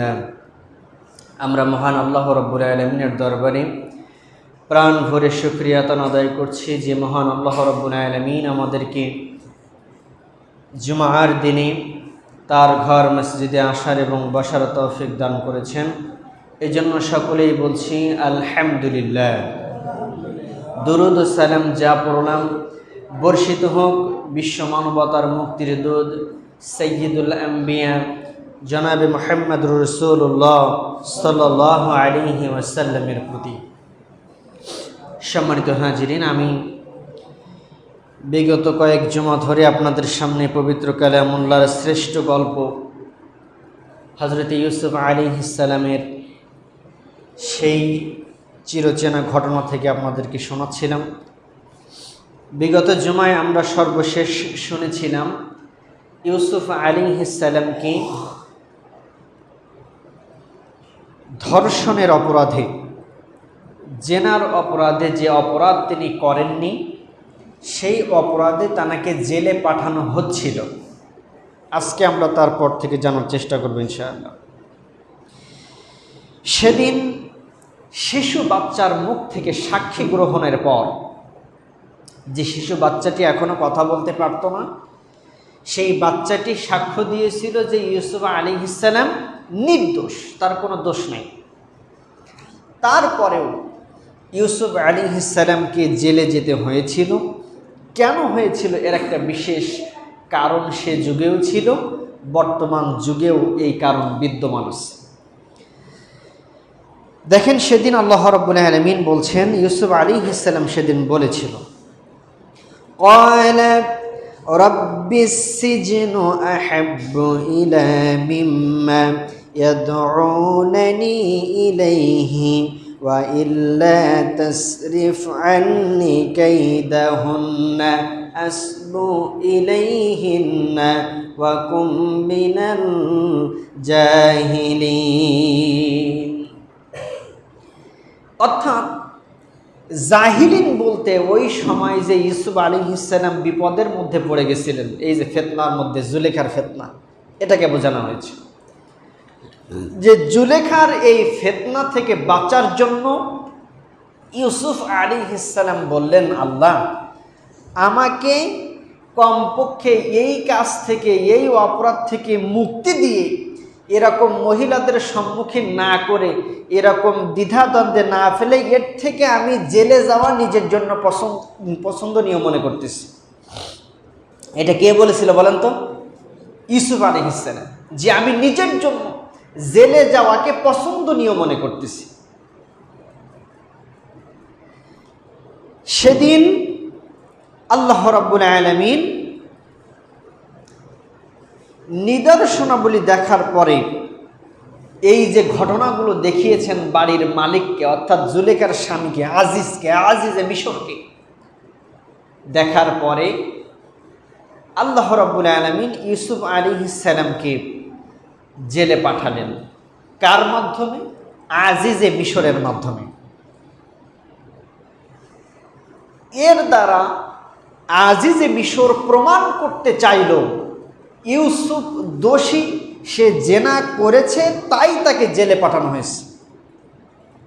আলহামদুলিল্লাহ। আমরা মহান আল্লাহ রব্বুল আলমিনের দরবারে প্রাণ ভরে সুক্রিয়াতন আদায় করছি যে মহান আল্লাহ রব্বুল আলমিন আমাদেরকে জুমার দিনে তার ঘর মসজিদে আসার এবং বসার তৌফিক দান করেছেন। এই জন্য সকলেই বলছি আলহামদুলিল্লাহ। দুরুদ সালাম যা পড়লাম, বর্ষিত হোক বিশ্ব মানবতার মুক্তির দুধ সৈয়দুল আম্বিয়া জনাবে মোহাম্মদ রসুল্লাহ সাল আলিহি ওয়াসাল্লামের প্রতি। সম্মানিত হাজিরিন, আমি বিগত কয়েক জমা ধরে আপনাদের সামনে পবিত্র কালামুল্লার শ্রেষ্ঠ গল্প হজরত ইউসুফ আলী ইসালামের সেই চিরচেনা ঘটনা থেকে আপনাদেরকে শোনাচ্ছিলাম। বিগত জুমায় আমরা সর্বশেষ শুনেছিলাম, ইউসুফ আলী ইসালামকে ধর্ষণের অপরাধে। জেনার অপরাধে যে অপরাধ তিনি করেননি, সেই অপরাধে তানাকে জেলে পাঠানো হচ্ছিল। আজকে আমরা তারপর থেকে জানার চেষ্টা করব ইনশাআল্লাহ। সেদিন শিশু বাচ্চার মুখ থেকে সাক্ষী গ্রহণের পর, যে শিশু বাচ্চাটি এখনও কথা বলতে পারত না, সেই বাচ্চাটি সাক্ষ্য দিয়েছিল যে ইউসুফ আলী ইসালাম নির্দোষ তার কোনো দোষ নেই তারপরেও ইউসুফ আলী ইসালামকে জেলে যেতে হয়েছিল কেন হয়েছিল এর একটা বিশেষ কারণ সে যুগেও ছিল বর্তমান যুগেও এই কারণ বিদ্যমান আছে দেখেন সেদিন আল্লাহ রব্বুল আলমিন বলছেন ইউসুফ আলী ইসালাম সেদিন বলেছিল قال رب السجن أحب إلى مما يدعونني إليه وإلا تصرف عني كيدهن أسب إليهن وكن من الجاهلين অর্থাৎ জাহিলিন বলতে ওই সময় যে ইউসুফ আলী ইসালাম বিপদের মধ্যে পড়ে গেছিলেন এই যে ফেতনার মধ্যে জুলেখার ফেতনা এটাকে বোঝানো হয়েছে যে জুলেখার এই ফেতনা থেকে বাঁচার জন্য ইউসুফ আলী ইসালাম বললেন, আল্লাহ, আমাকে কমপক্ষে এই কাজ থেকে, এই অপরাধ থেকে মুক্তি দিয়ে এরকম মহিলাদের সম্মুখীন না করে, এরকম দ্বিধাদ্বন্দ্বে না ফেলে, এর থেকে আমি জেলে যাওয়া নিজের জন্য পছন্দ, পছন্দনীয় মনে করতেছি। এটা কে বলেছিল বলেন তো? ইউসুফ আলী ইসলাম যে আমি নিজের জন্য জেলে যাওয়াকে পছন্দনীয় মনে করতেছি। সেদিন আল্লাহ রাব্বুল আলমিন নিদর্শনাবলী দেখার পরে এই যে ঘটনাগুলো দেখিয়েছেন বাড়ির মালিককে, অর্থাৎ জুলেকার স্বামীকে, আজিজকে, আজিজে মিশরকে, দেখার পরে আল্লাহ রব্বুল আলমিন ইউসুফ আলী ইসালামকে জেলে পাঠালেন। কার মাধ্যমে? আজিজে মিশরের মাধ্যমে। এর দ্বারা আজিজে মিশর প্রমাণ করতে চাইল, ইউসুফ দোষী, সে জেনা করেছে, তাই তাকে জেলে পাঠানো হয়েছে।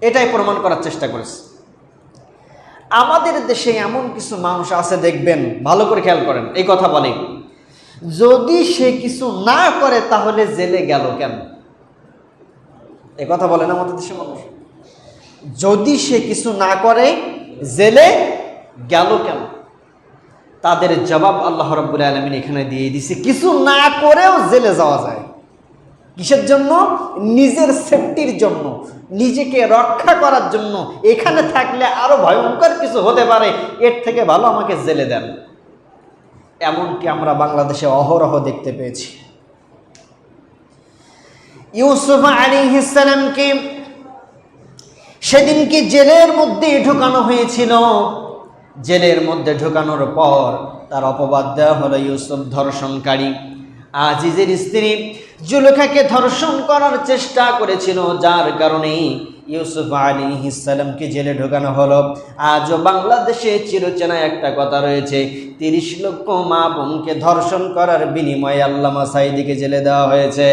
এটাই প্রমাণ করার চেষ্টা করেছে। আমাদের দেশে এমন কিছু মানুষ আছে, দেখবেন, ভালো করে খেয়াল করেন, এই কথা বলে। যদি সে কিছু না করে, তাহলে জেলে গেল কেন? এ কথা বলেন আমাদের দেশের মানুষ? যদি সে কিছু না করে, জেলে গেল কেন? তাদের জবাব আল্লাহ রব্বুল আলমিন এখানে দিয়ে দিছে, কিছু না করেও জেলে যাওয়া যায়। কিসের জন্য? নিজের সেফটির জন্য, নিজেকে রক্ষা করার জন্য। এখানে থাকলে আরও ভয়ঙ্কর কিছু হতে পারে, এর থেকে ভালো আমাকে জেলে দেন। এমনকি আমরা বাংলাদেশে অহরহ দেখতে পেয়েছি। ইউসুফ আলী ইসালামকে সেদিনকে জেলের মধ্যে ঢোকানো হয়েছিল। জেলের মধ্যে ঢোকানোর পর তার অপবাদ দেওয়া হলো ইউসুফ ধর্ষণকারী। আজিজের স্ত্রী জুলেখাকে ধর্ষণ করার চেষ্টা করেছিল, যার কারণে ইউসুফ আলী ইসালামকে জেলে ঢোকানো হলো। আজও বাংলাদেশে চিরচেনা একটা কথা রয়েছে, তিরিশ লক্ষ মা বোনকে ধর্ষণ করার বিনিময়ে আল্লামা সাইদিকে জেলে দেওয়া হয়েছে।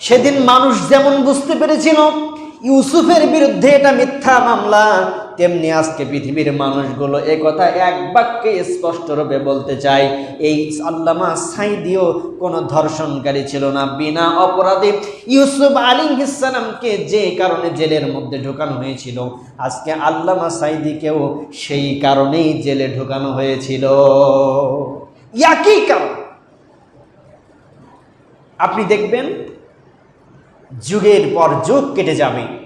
সেদিন মানুষ যেমন বুঝতে পেরেছিল, ইউসুফের বিরুদ্ধে এটা মিথ্যা মামলা তেমনি আজকে পৃথিবীর মানুষগুলো এ কথা এক বাক্যে স্পষ্টরূপে বলতে চায়, এই আল্লামা সাইদিও কোনো ধর্ষণকারী ছিল না। বিনা অপরাধে ইউসুফ আলী ইসালামকে যে কারণে জেলের মধ্যে ঢোকানো হয়েছিল, আজকে আল্লামা সাইদিকেও সেই কারণেই জেলে ঢোকানো হয়েছিল। একই কারণ। আপনি দেখবেন, যুগের পর যুগ কেটে যাবে।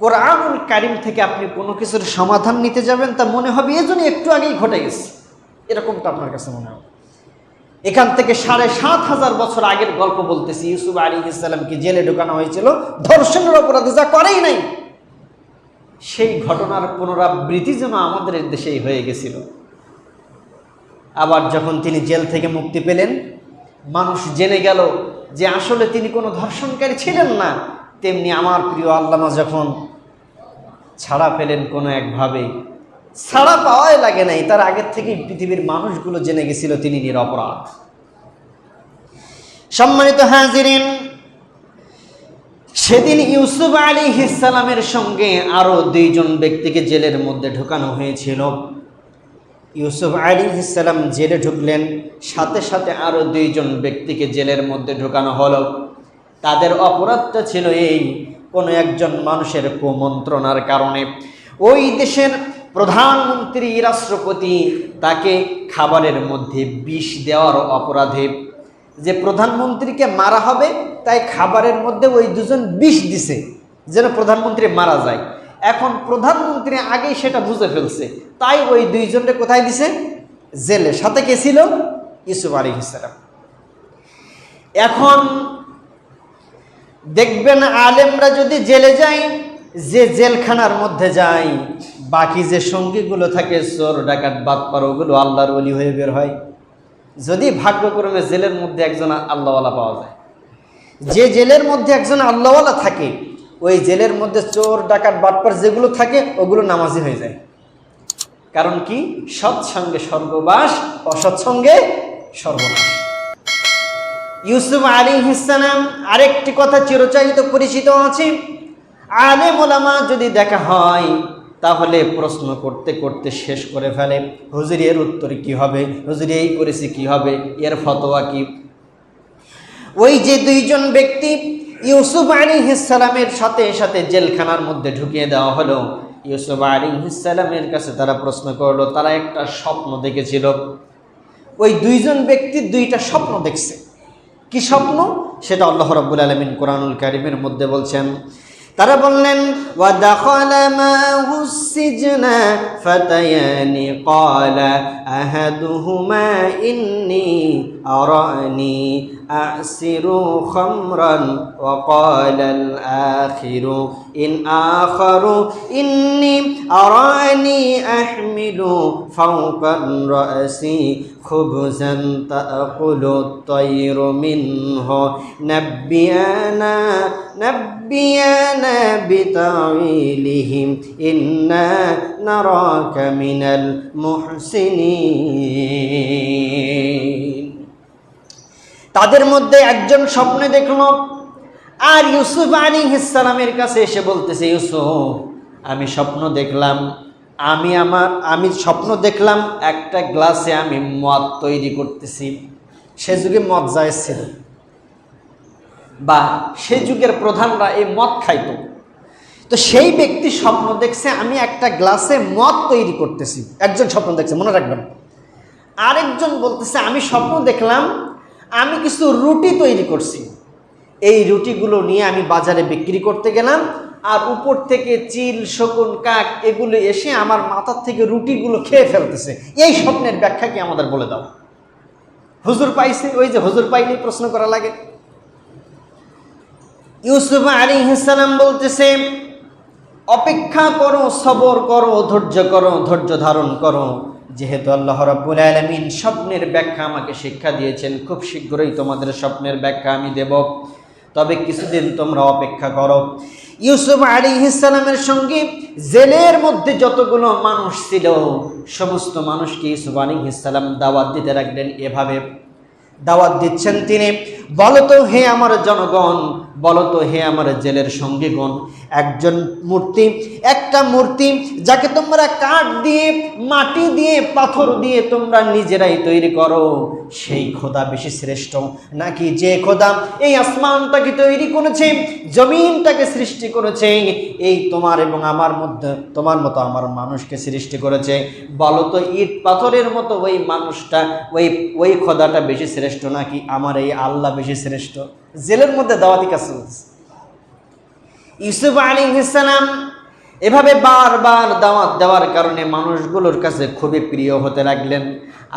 কোরআনুল কারিম থেকে আপনি কোনো কিছুর সমাধান নিতে যাবেন তা মনে হবে এজন্য একটু আগেই ঘটে গেছে। এরকমটা আপনার কাছে মনে হবে। এখান থেকে সাড়ে সাত হাজার বছর আগের গল্প বলতেছি, ইউসুফ আলী ইসলামকে জেলে ঢোকানো হয়েছিল। ধর্ষণের অপরাধে যা করেই নাই, সেই ঘটনার পুনরাবৃত্তি যেন আমাদের দেশেই হয়ে গেছিল। আবার যখন তিনি জেল থেকে মুক্তি পেলেন, মানুষ জেনে গেল যে আসলে তিনি কোনো ধর্ষণকারী ছিলেন না। তেমনি আমার প্রিয় আল্লামা যখন ছাড়া পেলেন কোনো একভাবে, ছাড়া পাওয়াই লাগে নাই, তার আগের থেকেই পৃথিবীর মানুষগুলো জেনে গেছিল তিনি নিরপরাধ। সম্মানিত হাজিরিন, সেদিন ইউসুফ আলী ইসালামের সঙ্গে আরও দুইজন ব্যক্তিকে জেলের মধ্যে ঢোকানো হয়েছিল। ইউসুফ আলী ইসালাম জেলে ঢুকলেন, সাথে সাথে আরও দুইজন ব্যক্তিকে জেলের মধ্যে ঢোকানো হলো। তাদের অপরাধটা ছিল এই কোনো একজন মানুষের কুমন্ত্রণার কারণে। ওই দেশের প্রধানমন্ত্রী, রাষ্ট্রপতি তাকে খাবারের মধ্যে বিষ দেওয়ার অপরাধে যে প্রধানমন্ত্রীকে মারা হবে, তাই খাবারের মধ্যে ওই দুজন বিষ দিছে, যেন প্রধানমন্ত্রী মারা যায়। এখন প্রধানমন্ত্রী আগেই সেটা বুঝে ফেলছে। তাই ওই দুইজনকে কোথায় দিছে? জেলে। সাথে কে ছিল? ইসুফ আলী ইসলাম এখন দেখবেন আলেমরা যদি জেলে যায়, যে জেলখানার মধ্যে যায়, বাকি যে সঙ্গীগুলো থাকে, চোর, ডাকাত বাদ পার, ওগুলো আল্লাহর অলি হয়ে বের হয়। যদি ভাগ্যক্রমে জেলের মধ্যে একজন আল্লাহওয়ালা পাওয়া যায়। যে জেলের মধ্যে একজন আল্লাহওয়ালা থাকে, ওই জেলের মধ্যে চোর, ডাকাত বাটপার যেগুলো থাকে, ওগুলো নামাজি হয়ে যায়। কারণ কি? সৎসঙ্গে স্বর্গবাস অসৎসঙ্গে সর্বনাশ। ইউসুফ আলী ইসালাম আরেকটি কথা চিরচারিত পরিচিত আছে। আলে মোলামা যদি দেখা হয়, তাহলে প্রশ্ন করতে করতে শেষ করে ফেলে। হুজুর, এর উত্তর কি হবে? হুজুর, এই করেছি কি হবে? এর ফতোয়া কি? ওই যে দুইজন ব্যক্তি ইউসুফ আলী ইসালামের সাথে সাথে জেলখানার মধ্যে ঢুকিয়ে দেওয়া হলো। ইউসুফ আলী ইসালামের কাছে তারা প্রশ্ন করল, তারা একটা স্বপ্ন দেখেছিল। ওই দুইজন ব্যক্তি দুইটা স্বপ্ন দেখছে। কি স্বপ্ন? সেটা আল্লাহ রব্বুল আলমিন কোরআনুল কারিমের মধ্যে বলছেন। তারা বললেন আ'সিরু খামরান ওয়া ক্বালা আল আখিরু ইন আখারু ইন্নী আরানি আহমিলু ফাওকা রাসি খুবজান তাকুলু الطير منه نبئنا نبئنا بتعويلهم إنا نراك من المحسنين তাদের মধ্যে একজন স্বপ্নে দেখল আর ইউসুফ আলী ইসলামের কাছে এসে বলতেছে, ইউসুফ, আমি স্বপ্ন দেখলাম, আমি আমার, আমি স্বপ্ন দেখলাম একটা গ্লাসে আমি মদ তৈরি করতেছি। সে যুগে মদ জায়েজ ছিল। বা সে যুগের প্রধানরা এই মদ খাইতো। তো সেই ব্যক্তি স্বপ্ন দেখছে, আমি একটা গ্লাসে মদ তৈরি করতেছি। একজন স্বপ্ন দেখছে, মনে রাখবেন। আরেকজন বলতেছে, আমি স্বপ্ন দেখলাম, আমি কিছু রুটি তৈরি করছি। এই রুটিগুলো নিয়ে আমি বাজারে বিক্রি করতে গেলাম, আর উপর থেকে চিল, শকুন, কাক এগুলো এসে আমার মাথার থেকে রুটিগুলো খেয়ে ফেলতেছে। এই স্বপ্নের ব্যাখ্যা কি আমাদের বলে দাও। হুজুর পাইছে, ওই যে হুজুর পাইনি প্রশ্ন করা লাগে। ইউসুফ আলী ইসালাম বলতেছে, অপেক্ষা করো, সবর করো, ধৈর্য করো, ধৈর্য ধারণ করো। যেহেতু আল্লাহ রাব্বুল আলামিন স্বপ্নের ব্যাখ্যা আমাকে শিক্ষা দিয়েছেন, খুব শীঘ্রই তোমাদের স্বপ্নের ব্যাখ্যা আমি দেব। তবে কিছুদিন তোমরা অপেক্ষা করো। ইউসুফ আলী ইসালামের সঙ্গে জেলের মধ্যে যতগুলো মানুষ ছিল, সমস্ত মানুষকে ইউসুফ আলী ইসালাম দাওয়াত দিতে রাখলেন এভাবে। দাওয়াত দিচ্ছেন তিনি। বলতো, হে আমার জনগণ বলতো, হে আমার জেলের সঙ্গীগণ, একজন মূর্তি, একটা মূর্তি যাকে তোমরা কাঠ দিয়ে, মাটি দিয়ে, পাথর দিয়ে তোমরা নিজেরাই তৈরি করো, সেই খোদা বেশি শ্রেষ্ঠ নাকি যে খোদা এই আসমানটাকে তৈরি করেছে, জমিনটাকে সৃষ্টি করেছে, এই তোমার এবং আমার মধ্যে, তোমার মতো আমার মানুষকে সৃষ্টি করেছে? বলো তো ইট পাথরের মতো ওই মানুষটা, ওই ওই খোদাটা বেশি শ্রেষ্ঠ নাকি আমার এই আল্লাহ বেশি শ্রেষ্ঠ? জেলের মধ্যে দাওয়াতি কাজ চলছে ইউসুফ আলী ইসলাম এভাবে বারবার দাওয়াত দেওয়ার কারণে মানুষগুলোর কাছে খুবই প্রিয় হতে লাগলেন।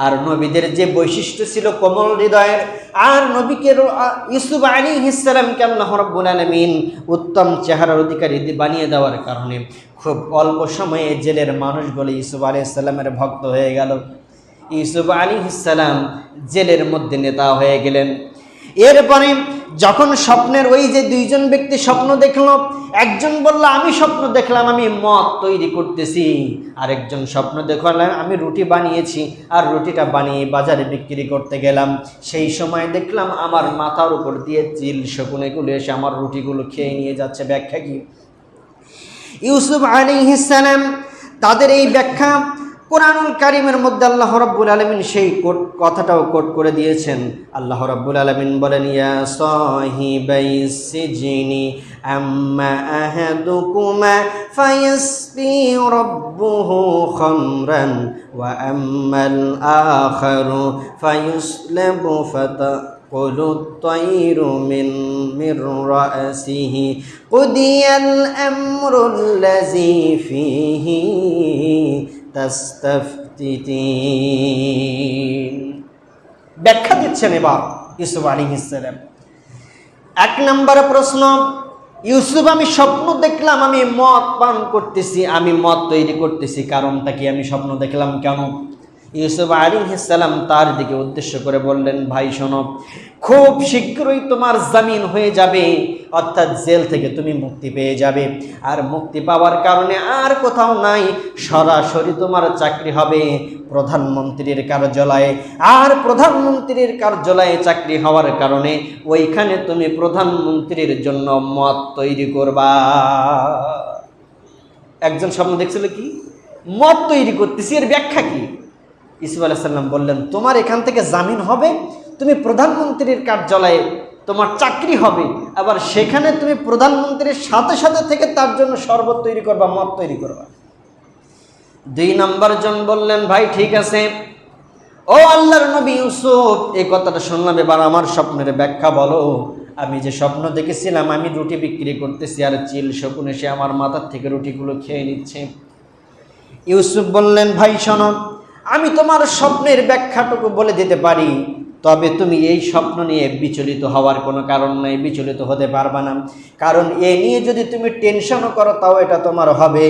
আর নবীদের যে বৈশিষ্ট্য ছিল কোমল হৃদয়ের, আর নবীকে ইউসুফ আলী ইসলামকে আল্লাহ রব্বুল আলমিন উত্তম চেহারার অধিকারী বানিয়ে দেওয়ার কারণে খুব অল্প সময়ে জেলের মানুষগুলো ইউসুফ আলী ইসলামের ভক্ত হয়ে গেল। ইউসুফ আলী ইসলাম জেলের মধ্যে নেতা হয়ে গেলেন। এরপরে যখন স্বপ্নের ওই যে দুইজন ব্যক্তি স্বপ্ন দেখল, একজন বলল, আমি স্বপ্ন দেখলাম, আমি মদ তৈরি করতেছি। আরেকজন স্বপ্ন দেখলাম আমি রুটি বানিয়েছি আর রুটিটা বানিয়ে বাজারে বিক্রি করতে গেলাম। সেই সময় দেখলাম, আমার মাথার উপর দিয়ে চিল শকুনেগুলো এসে আমার রুটিগুলো খেয়ে নিয়ে যাচ্ছে ব্যাখ্যা কি? ইউসুফ আলী সালাম, তাদের এই ব্যাখ্যা কোরআনুল কারিমের মধ্যে আল্লাহ রব্বুল আলমিন সেই কোট কথাটাও কোট করে দিয়েছেন আল্লাহ রব্বুল আলমিন বলেন ইয়া সাহিবাই সিজিনি আম্মা আহাদুকুমা ফায়াসফি রাব্বুহু খামরান ওয়া আম্মাল আখারু ফায়ুসলাবু ফাতা قل الطير من من رأسه قضي الأمر الذي فيه تستفتتين ব্যাখ্যা দিচ্ছেন এবার ইউসুফ আলী ইসলাম এক নম্বরে প্রশ্ন, ইউসুফ, আমি স্বপ্ন দেখলাম, আমি মদ পান করতেছি, আমি মদ তৈরি করতেছি, কারণটা কি আমি স্বপ্ন দেখলাম কেন? ইউসুফ আলী ইসালাম তার দিকে উদ্দেশ্য করে বললেন, ভাই, শোনো, খুব শীঘ্রই তোমার জামিন হয়ে যাবে, অর্থাৎ জেল থেকে তুমি মুক্তি পেয়ে যাবে। আর মুক্তি পাওয়ার কারণে আর কোথাও নাই, সরাসরি তোমার চাকরি হবে প্রধানমন্ত্রীর কার্যালয়ে। আর প্রধানমন্ত্রীর কার্যালয়ে চাকরি হওয়ার কারণে ওইখানে তুমি প্রধানমন্ত্রীর জন্য মত তৈরি করবা। একজন স্বপ্ন দেখছিল কি? মত তৈরি করতেছি, এর ব্যাখ্যা কি? ইসুফ আলাইসাল্লাম বললেন, তোমার এখান থেকে জামিন হবে, তুমি প্রধানমন্ত্রীর কার্যালয়ে তোমার চাকরি হবে, আবার সেখানে তুমি প্রধানমন্ত্রীর সাথে সাথে থেকে তার জন্য শরবত তৈরি করবা, মদ তৈরি করবা। দুই নম্বর জন বললেন, ভাই, ঠিক আছে। ও আল্লাহর নবী ইউসুফ, এই কথাটা শুনলাম, এবার আমার স্বপ্নের ব্যাখ্যা বলো। আমি যে স্বপ্ন দেখেছিলাম, আমি রুটি বিক্রি করতেছি, আর চিল শকুন এসে আমার মাথার থেকে রুটিগুলো খেয়ে নিচ্ছে। ইউসুফ বললেন, ভাই, শোনো আমি তোমার স্বপ্নের ব্যাখ্যাটুকু বলে দিতে পারি, তবে তুমি এই স্বপ্ন নিয়ে বিচলিত হওয়ার কোনো কারণ নেই, বিচলিত হতে পারবা না। কারণ এ নিয়ে যদি তুমি টেনশনও করো, তাও এটা তোমার হবে।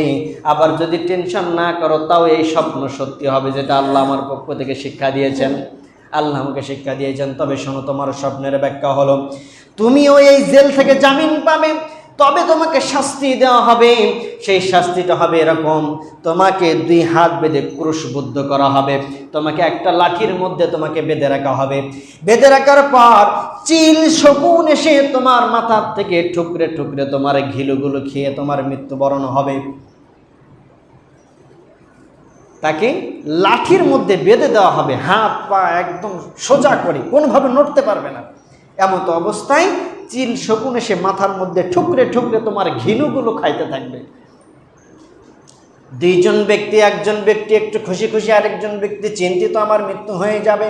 আবার যদি টেনশন না করো, তাও এই স্বপ্ন সত্যি হবে যেটা আল্লাহ আমার পক্ষ থেকে শিক্ষা দিয়েছেন। আল্লাহ আমাকে শিক্ষা দিয়েছেন। তবে শোনো, তোমার স্বপ্নের ব্যাখ্যা হলো, তুমিও এই জেল থেকে জামিন পাবে। তবে তোমাকে শাস্তি দেওয়া হবে। সেই শাস্তিটা হবে এরকম, তোমাকে দুই হাত বেঁধে ক্রুশবদ্ধ করা হবে। তোমাকে একটা লাঠির মধ্যে তোমাকে বেঁধে রাখা হবে। বেঁধে রাখার পর চিল শকুন এসে তোমার মাথার থেকে ঠুকরে ঠুকরে তোমার ঘিলুগুলো খেয়ে তোমার মৃত্যুবরণ হবে। তাকে লাঠির মধ্যে বেঁধে দেওয়া হবে, হাত পা একদম সোজা করে, কোনোভাবে নড়তে পারবে না। এমত অবস্থায় চিল শকুন এসে মাথার মধ্যে ঠুকরে ঠুকরে তোমার ঘিনুগুলো খাইতে থাকবে। দুইজন ব্যক্তি, একজন ব্যক্তি একটু খুশি খুশি, আরেকজন ব্যক্তি চিন্তিত, আমার মৃত্যু হয়ে যাবে।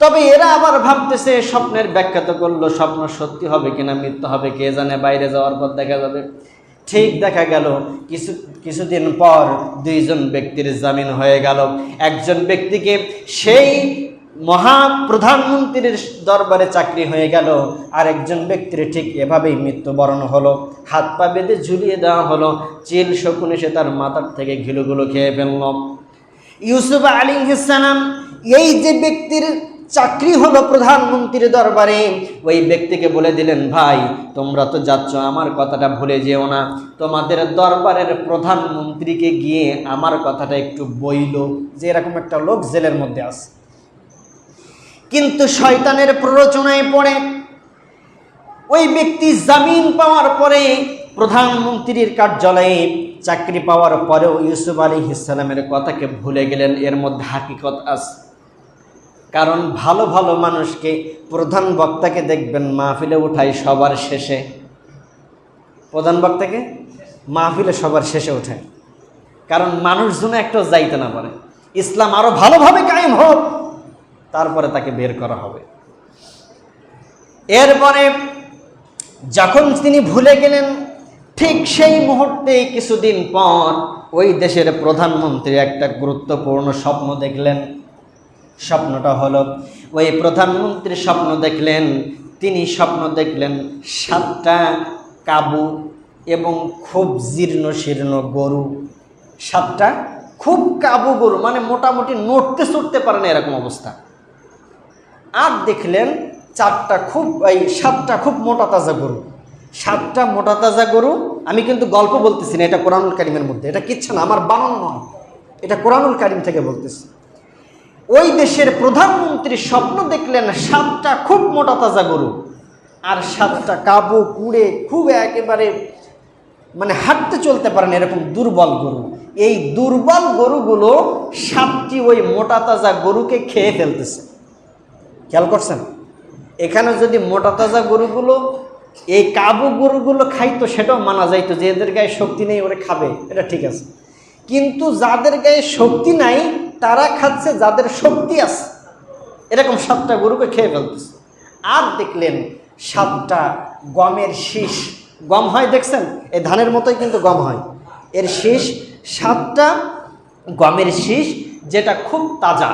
তবে এরা আবার ভাবতেছে, স্বপ্নের ব্যাখ্যা তো করল, স্বপ্ন সত্যি হবে কিনা, মৃত্যু হবে, কে জানে বাইরে যাওয়ার পর দেখা যাবে। ঠিক দেখা গেল, কিছু, কিছুদিন পর দুইজন ব্যক্তির জামিন হয়ে গেল। একজন ব্যক্তিকে সেই মহা প্রধানমন্ত্রীর দরবারে চাকরি হয়ে গেল। আর একজন ব্যক্তির ঠিক এভাবেই মৃত্যুবরণ হলো। হাত পা বেঁধে ঝুলিয়ে দেওয়া হলো। চিল শকুন এসে তার মাথার থেকে ঘিলুগুলো খেয়ে ফেলল। ইউসুফ আলী ইসালাম এই যে ব্যক্তির চাকরি হলো প্রধানমন্ত্রীর দরবারে, ওই ব্যক্তিকে বলে দিলেন, ভাই, তোমরা তো যাচ্ছ, আমার কথাটা ভুলে যেও না। তোমাদের দরবারের প্রধানমন্ত্রীকে গিয়ে আমার কথাটা একটু বইল। যে এরকম একটা লোক জেলের মধ্যে আছে। কিন্তু শয়তানের প্ররোচনায় পড়ে। ওই ব্যক্তি জামিন পাওয়ার পরে প্রধানমন্ত্রীর কার্যালয়ে চাকরি পাওয়ার পরেও ইউসুফ আলী ইসলামের কথাকে ভুলে গেলেন, এর মধ্যে হাকিকত আছে। কারণ ভালো ভালো মানুষকে প্রধান বক্তাকে দেখবেন মাহফিলে উঠাই সবার শেষে। প্রধান বক্তাকে? মাহফিলে সবার শেষে ওঠায় কারণ মানুষজন একটা যাইতে না পারে। ইসলাম আরও ভালোভাবে কায়েম হোক। তারপরে তাকে বের করা হবে। এরপরে যখন তিনি ভুলে গেলেন, ঠিক সেই মুহূর্তে কিছুদিন পর ওই দেশের প্রধানমন্ত্রী একটা গুরুত্বপূর্ণ স্বপ্ন দেখলেন। স্বপ্নটা হলো, ওই প্রধানমন্ত্রী স্বপ্ন দেখলেন, তিনি স্বপ্ন দেখলেন সাতটা কাবু এবং খুব জীর্ণ শীর্ণ গরু। সাতটা খুব কাবু গরু মানে মোটামুটি নড়তে চড়তে পারে না এরকম অবস্থা। আর দেখলেন চারটা খুব, এই সাতটা খুব মোটা তাজা গরু। সাতটা মোটা তাজা গরু, আমি কিন্তু গল্প বলতেছি না, এটা কোরআনুল কারিমের মধ্যে। এটা কিচ্ছু না, আমার বানানো নয়। এটা কোরআনুল কারিম থেকে বলতেছি। ওই দেশের প্রধানমন্ত্রী স্বপ্ন দেখলেন সাতটা খুব মোটা তাজা গরু। আর সাতটা কাবু, কুড়ে খুব একেবারে মানে হাঁটতে চলতে পারেন এরকম দুর্বল গরু। এই দুর্বল গরুগুলো সাতটি ওই মোটা তাজা গরুকে খেয়ে ফেলতেছে। খেয়াল করছেন? এখানে যদি মোটা তাজা গরুগুলো, এই কাবু গরুগুলো খাইতো, সেটাও মানা যাইতো যে এদের গায়ে শক্তি নেই, ওরা খাবে। এটা ঠিক আছে। কিন্তু যাদের গায়ে শক্তি নাই, তারা খাচ্ছে যাদের শক্তি আছে। এরকম সাতটা গরুকে খেয়ে ফেলতেছে। আর দেখলেন সাতটা গমের শীষ। গম হয় দেখছেন? এই ধানের মতোই কিন্তু গম হয়। এর শীষ সাতটা গমের শীষ, যেটা খুব তাজা।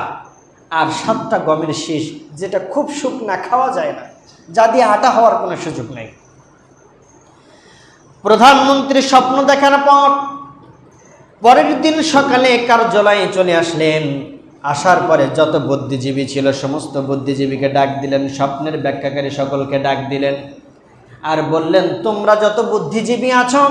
আর সাতটা গমের শীষ যেটা খুব শুকনা, খাওয়া যায় না। যা দিয়ে আটা হওয়ার কোনো সুযোগ নেই। প্রধানমন্ত্রী স্বপ্ন দেখার পর পরের দিন সকালে কার্যালয়ে চলে আসলেন। আসার পরে যত বুদ্ধিজীবী ছিল, সমস্ত বুদ্ধিজীবীকে ডাক দিলেন, স্বপ্নের ব্যাখ্যাকারী সকলকে ডাক দিলেন আর বললেন, তোমরা যত বুদ্ধিজীবী আছো,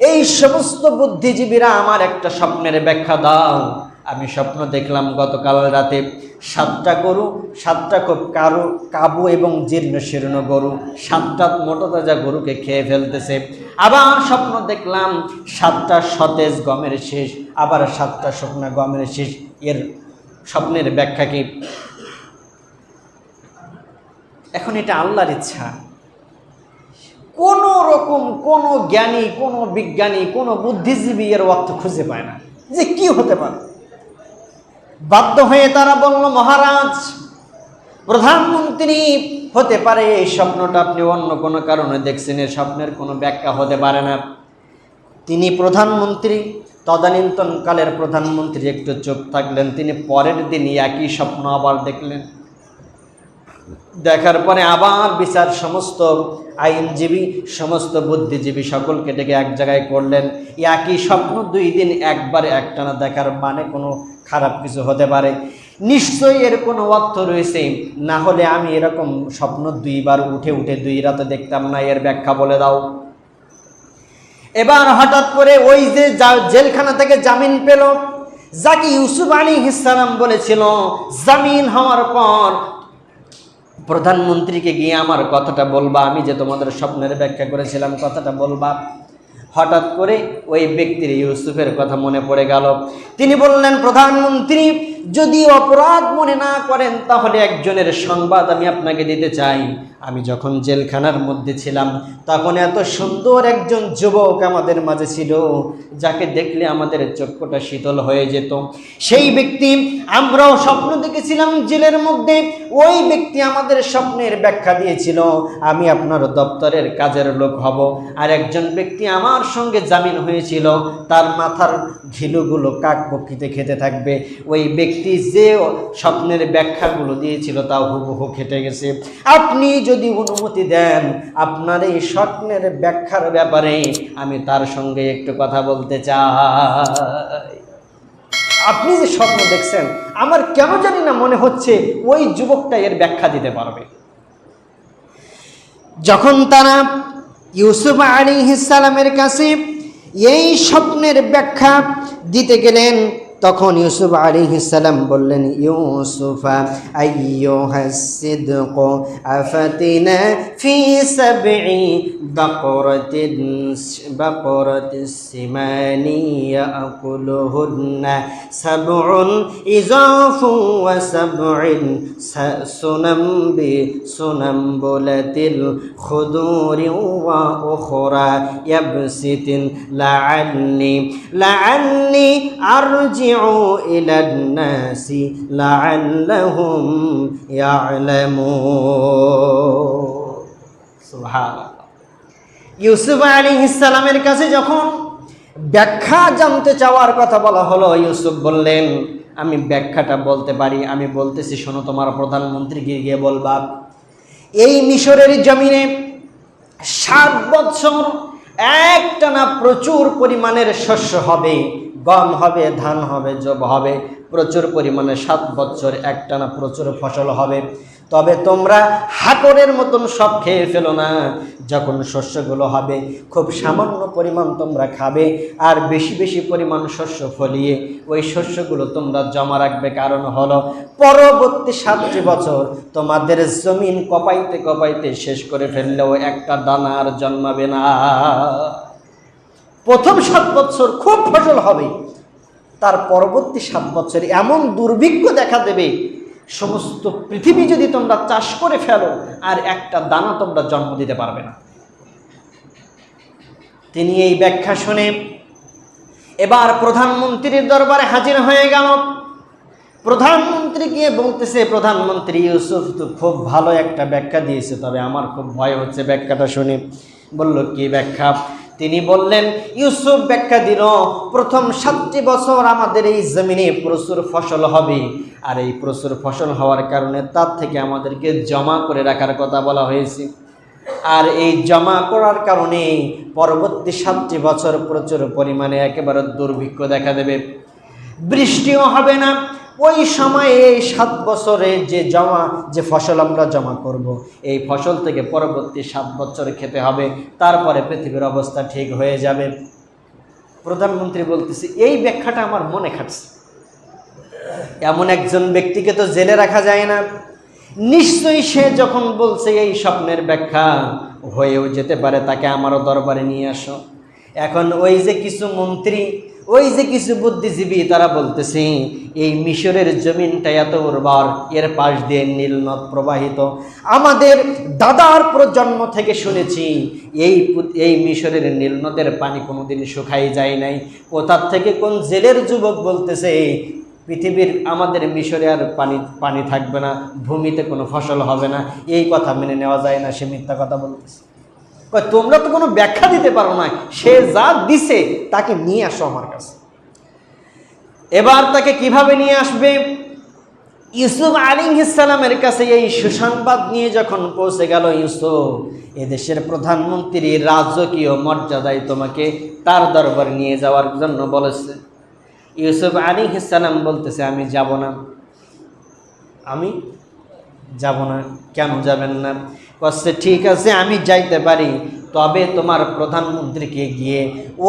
এই সমস্ত বুদ্ধিজীবীরা আমার একটা স্বপ্নের ব্যাখ্যা দাও। আমি স্বপ্ন দেখলাম গতকাল রাতে। সাতটা গরু, সাতটা খুব কারু, কাবু এবং জীর্ণ শীর্ণ গরু, সাতটা মোটা তাজা গরুকে খেয়ে ফেলতেছে। আবার স্বপ্ন দেখলাম সাতটা সতেজ গমের শেষ, আবার সাতটা শুকনা গমের শেষ। এর স্বপ্নের ব্যাখ্যা কি? এখন এটা আল্লাহর ইচ্ছা। কোনো রকম কোনো জ্ঞানী, কোনো বিজ্ঞানী, কোনো বুদ্ধিজীবী এর অর্থ খুঁজে পায় না। যে কি হতে পারে? বাধ্য হয়ে তারা বলল, মহারাজ, প্রধানমন্ত্রী, হতে পারে এই স্বপ্নটা আপনি অন্য কোনো কারণে দেখছেন এই স্বপ্নের কোনো ব্যাখ্যা হতে পারে না। তিনি প্রধানমন্ত্রী, তদানীন্তনকালের প্রধানমন্ত্রী, একটু চুপ থাকলেন। তিনি পরের দিনই একই স্বপ্ন আবার দেখলেন। দেখার পরে আবার বিচার সমস্ত আইনজীবী, সমস্ত বুদ্ধিজীবী সকলকে ডেকে এক জায়গায় করলেন। একই স্বপ্ন দুই দিন একবারে একটানা দেখার মানে কোনো খারাপ কিছু হতে পারে। নিশ্চয়ই এর কোনো অর্থ রয়েছে। না হলে আমি এরকম স্বপ্ন দুইবার উঠে উঠে দুই রাতে দেখতাম না, এর ব্যাখ্যা বলে দাও। এবার হঠাৎ করে ওই যে জেলখানা থেকে জামিন পেল, যাকে ইউসুফ আলী ইসলাম বলেছিল, জামিন হওয়ার পর প্রধানমন্ত্রীকে গিয়ে আমার কথাটা বলবা, আমি যে তোমাদের স্বপ্নের ব্যাখ্যা করেছিলাম কথাটা বলবা। হঠাৎ করে ওই ব্যক্তির ইউসুফের কথা মনে পড়ে গেল। তিনি বললেন, প্রধানমন্ত্রী, যদি অপরাধ মনে না করেন, তাহলে একজনের সংবাদ আমি আপনাকে দিতে চাই। আমি যখন জেলখানার মধ্যে ছিলাম, তখন এত সুন্দর একজন যুবক আমাদের মাঝে ছিল, যাকে দেখলে আমাদের চক্ষুটা শীতল হয়ে যেত। সেই ব্যক্তি, আমরাও স্বপ্ন দেখেছিলাম জেলের মধ্যে, ওই ব্যক্তি আমাদের স্বপ্নের ব্যাখ্যা দিয়েছিল, আমি আপনার দপ্তরের কাজের লোক হব। আর একজন ব্যক্তি আমার সঙ্গে জামিন হয়েছিল, তার মাথার ঘিলুগুলো কাক পক্ষিতে খেতে থাকবে। ওই ব্যক্তি যে স্বপ্নের ব্যাখ্যাগুলো দিয়েছিল, তা হুবহু খেটে গেছে। আপনি যদি অনুমতি দেন, আপনার এই স্বপ্নের ব্যাখ্যার ব্যাপারে আমি তার সঙ্গে একটু কথা বলতে চাই। আপনি যে স্বপ্ন দেখছেন, আমার কেন জানি না মনে হচ্ছে ওই যুবকটা এর ব্যাখ্যা দিতে পারবে। যখন তারা ইউসুফ আলী ইসালামের কাছে এই স্বপ্নের ব্যাখ্যা দিতে গেলেন তখন ইউসুফ আলিহিসাল্লাম বললেন ইউসুফা আইয়ুহাসিদক আফাতিনা ফি সাবঈ বাকরাতিন বাকরাতিস সিমানি ইয়াকুলুহুন্না সাবউন ইজাফু ওয়া সাবউন সুনাম বি সুনামবুলাতিল খুদুরি ওয়া উখরা ইয়াবসিতিন লাআল্লি লাআল্লি আরজিউ ইউসুফ আলাইহিস কাছে যখন ব্যাখ্যা জানতে চাওয়ার কথা বলা হলো, ইউসুফ বললেন, আমি ব্যাখ্যাটা বলতে পারি, আমি বলতেছি, শোনো তোমার প্রধানমন্ত্রীকে গিয়ে বলবা, এই মিশরের জমিনে সাত বছর একটানা প্রচুর পরিমাণের শস্য হবে। গম হবে, ধান হবে জব হবে, প্রচুর পরিমাণে সাত বছর একটানা প্রচুর ফসল হবে। তবে তোমরা হাকরের মতন সব খেয়ে ফেলো না। যখন শস্যগুলো হবে, খুব সামান্য পরিমাণ তোমরা খাবে আর বেশি বেশি পরিমাণ শস্য ফলিয়ে ওই শস্যগুলো তোমরা জমা রাখবে। কারণ হলো, পরবর্তী সাতটি বছর তোমাদের জমিন কপাইতে কপাইতে শেষ করে ফেললেও একটা দানা আর জন্মাবে না। প্রথম সাত বছর খুব ফসল হবে। তার পরবর্তী সাত বছর এমন দুর্ভিক্ষ দেখা দেবে, সমস্ত পৃথিবী যদি তোমরা চাষ করে ফেলো, আর একটা দানা তোমরা জন্ম দিতে পারবে না। তিনি এই ব্যাখ্যা শুনে এবার প্রধানমন্ত্রীর দরবারে হাজির হয়ে গেল। প্রধানমন্ত্রী গিয়ে বলতেছে, প্রধানমন্ত্রী ইউসুফ তো খুব ভালো একটা ব্যাখ্যা দিয়েছে, তবে আমার খুব ভয় হচ্ছে ব্যাখ্যাটা শুনে। বলল, কি ব্যাখ্যা? তিনি বললেন, ইউসুফ, ব্যাখ্যা দিল প্রথম সাতটি বছর আমাদের এই জমিনে প্রচুর ফসল হবে। আর এই প্রচুর ফসল হওয়ার কারণে তার থেকে আমাদেরকে জমা করে রাখার কথা বলা হয়েছে। আর এই জমা করার কারণে পরবর্তী সাতটি বছর প্রচুর পরিমাণে একেবারে দুর্ভিক্ষ দেখা দেবে। বৃষ্টিও হবে না ওই সময়ে এই সাত বছরে যে জমা, যে ফসল আমরা জমা করব। এই ফসল থেকে পরবর্তী সাত বছর খেতে হবে, তারপরে পৃথিবীর অবস্থা ঠিক হয়ে যাবে। প্রধানমন্ত্রী বলতেছে, এই ব্যাখ্যাটা আমার মনে খাটছে। এমন একজন ব্যক্তিকে তো জেলে রাখা যায় না। নিশ্চয়ই সে যখন বলছে এই স্বপ্নের ব্যাখ্যা, হয়েও যেতে পারে, তাকে আমারও দরবারে নিয়ে আসো। এখন ওই যে কিছু মন্ত্রী ওই যে কিছু বুদ্ধিজীবী তারা বলতেছে, এই মিশরের জমিনটা এত উর্বর, এর পাশ দিয়ে নীল নদ প্রবাহিত। আমাদের দাদার প্রজন্ম থেকে শুনেছি, এই এই মিশরের নীল নদের পানি কোনোদিন শুকাই যায় নাই। কোথার থেকে কোন জেলের যুবক বলতেছে, পৃথিবীর আমাদের মিশরে আর পানি পানি থাকবে না, ভূমিতে কোনো ফসল হবে না। এই কথা মেনে নেওয়া যায় না, সে মিথ্যা কথা বলতেছে। তোমরা তো কোনো ব্যাখ্যা দিতে পারো না সে যা দিছে, তাকে নিয়ে আসো আমার কাছে। এবার তাকে কীভাবে নিয়ে আসবে? ইউসুফ আলী ইসালামের কাছে এই সুসংবাদ নিয়ে যখন পৌঁছে গেল, ইউসুফ, এদেশের প্রধানমন্ত্রী রাজকীয় মর্যাদায় তোমাকে তার দরবার নিয়ে যাওয়ার জন্য বলেছে। ইউসুফ আলী ইসালাম বলতেছে, আমি যাব না। আমি যাব না, কেন যাবেন না? কচ্ছে ঠিক আছে, আমি যাইতে পারি, তবে তোমার প্রধানমন্ত্রীকে গিয়ে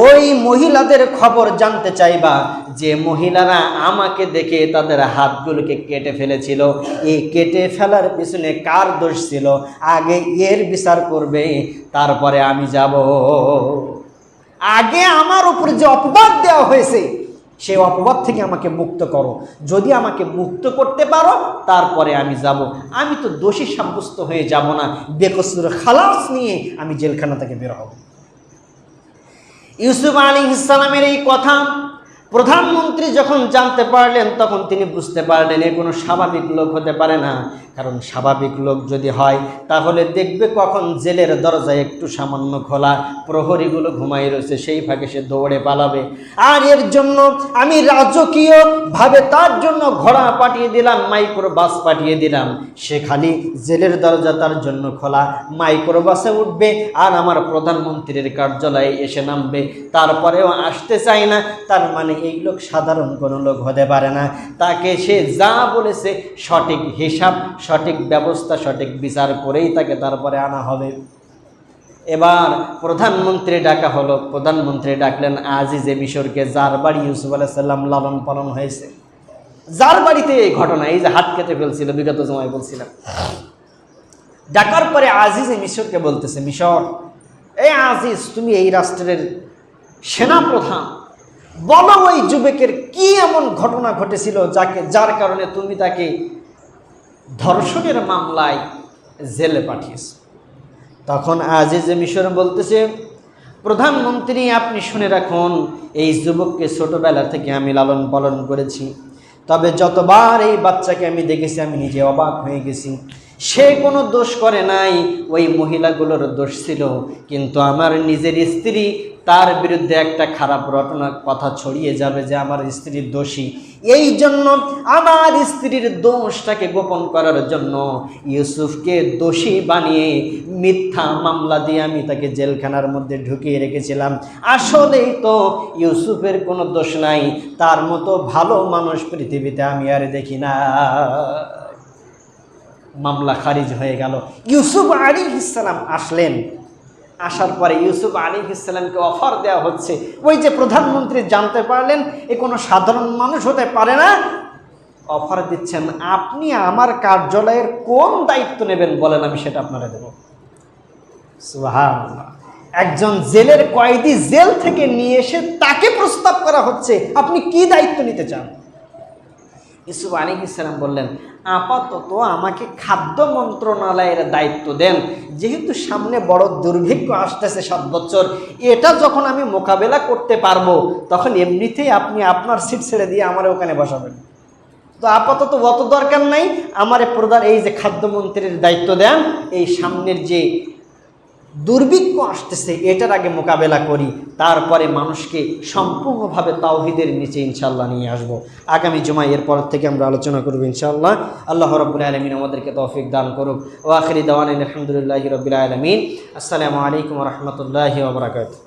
ওই মহিলাদের খবর জানতে চাইবা যে মহিলারা আমাকে দেখে তাদের হাতগুলোকে কেটে ফেলেছিল। এই কেটে ফেলার পিছনে কার দোষ ছিল? আগে এর বিচার করবে, তারপরে আমি যাব। আগে আমার উপর যে অপবাদ দেওয়া হয়েছে সেই অপবাদ থেকে আমাকে মুক্ত করো। যদি আমাকে মুক্ত করতে পারো, তারপরে আমি যাব। আমি তো দোষী সাব্যস্ত হয়ে যাব না। বেকসুর খালাস নিয়ে আমি জেলখানা থেকে বের হব। ইউসুফ আলী ইসলামের এই কথা প্রধানমন্ত্রী যখন জানতে পারলেন, তখন তিনি বুঝতে পারলেন এ কোনো স্বাভাবিক লোক হতে পারে না। কারণ স্বাভাবিক লোক যদি হয়, তাহলে দেখবে কখন জেলের দরজায় একটু সামান্য খোলা প্রহরীগুলো ঘুমাই রয়েছে, সেই ফাঁকে সে দৌড়ে পালাবে। আর এর জন্য আমি রাজকীয়ভাবে তার জন্য ঘোড়া পাঠিয়ে দিলাম মাইক্রো বাস পাঠিয়ে দিলাম। সে খালি জেলের দরজা তার জন্য খোলা মাইক্রো বাসে উঠবে আর আমার প্রধানমন্ত্রীর কার্যালয়ে এসে নামবে। তারপরেও আসতে চায় না, তার মানে এই লোক সাধারণ কোনো লোক হতে পারে না। তাকে সে যা বলেছে সঠিক হিসাব, সঠিক ব্যবস্থা, সঠিক বিচার করেই তাকে তারপরে আনা হবে। এবার প্রধানমন্ত্রী ডাকা হলো। প্রধানমন্ত্রী ডাকলেন আজিজে মিশরকে যার বাড়ি ইউসুফ আলাইসাল্লাম লালন পালন হয়েছে। যার বাড়িতে এই ঘটনা, এই যে হাত কেটে ফেলছিল, বিগত সময় বলছিলাম। ডাকার পরে আজিজে মিশরকে বলতেছে, মিশর এই আজিজ, তুমি এই রাষ্ট্রের সেনাপ্রধান বলো ওই যুবকের কি এমন ঘটনা ঘটেছিল যাকে যার কারণে তুমি তাকে ধর্ষণের মামলায় জেলে পাঠিয়েছ? তখন আজিজ মিশর বলতেছে, প্রধানমন্ত্রী, আপনি শুনে রাখুন, এই যুবককে ছোটবেলা থেকে আমি লালন পালন করেছি। তবে যতবার এই বাচ্চাকে আমি দেখেছি, আমি নিজে অবাক হয়ে গেছি। সে কোনো দোষ করে নাই, ওই মহিলাগুলোর দোষ ছিল। কিন্তু আমার নিজের স্ত্রী তার বিরুদ্ধে একটা খারাপ রটনা কথা ছড়িয়ে যাবে যে আমার স্ত্রীর দোষী। এই জন্য আমার স্ত্রীর দোষটাকে গোপন করার জন্য ইউসুফকে দোষী বানিয়ে মিথ্যা মামলা দিয়ে আমি তাকে জেলখানার মধ্যে ঢুকিয়ে রেখেছিলাম। আসলেই তো ইউসুফের কোনো দোষ নাই। তার মতো ভালো মানুষ পৃথিবীতে আমি আর দেখি না। মামলা খারিজ হয়ে গেল। ইউসুফ আলী ইসলাম আসলেন। আসার পরে ইউসুফ আলী ইসলামকে অফার দেওয়া হচ্ছে। ওই যে প্রধানমন্ত্রী জানতে পারলেন, এ কোনো সাধারণ মানুষ হতে পারে না। অফার দিচ্ছেন, আপনি আমার কার্যালয়ের কোন দায়িত্ব নেবেন? বলেন, আমি সেটা আপনারা দেব। একজন জেলের কয়েদি জেল থেকে নিয়ে এসে তাকে প্রস্তাব করা হচ্ছে, আপনি কি দায়িত্ব নিতে চান? ইসুফ আলী ইসলাম বললেন, আপাতত আমাকে খাদ্য মন্ত্রণালয়ের দায়িত্ব দেন। যেহেতু সামনে বড় দুর্ভিক্ষ আসতেছে সাত বছর, এটা যখন আমি মোকাবেলা করতে পারব, তখন এমনিতেই আপনি আপনার সিট ছেড়ে দিয়ে আমার ওখানে বসাবেন। তো আপাতত অত দরকার নাই, আমার প্রধান এই যে খাদ্যমন্ত্রীর দায়িত্ব দেন, এই সামনের যে দুর্ভিক্ষ আসতেছে, এটার আগে মোকাবেলা করি, তারপরে মানুষকে সম্পূর্ণভাবে তাওহিদের নিচে ইনশাল্লাহ নিয়ে আসব। আগামী জমা এরপর থেকে আমরা আলোচনা করব ইনশাল্লাহ আল্লাহ রবুল আলমিন আমাদেরকে তৌফিক দান করুক। ও আখরি দাওয়ান আলহামদুলিল্লাহ রবিল আলমিন। আসসালামু আলাইকুম রহমতুল্লাহ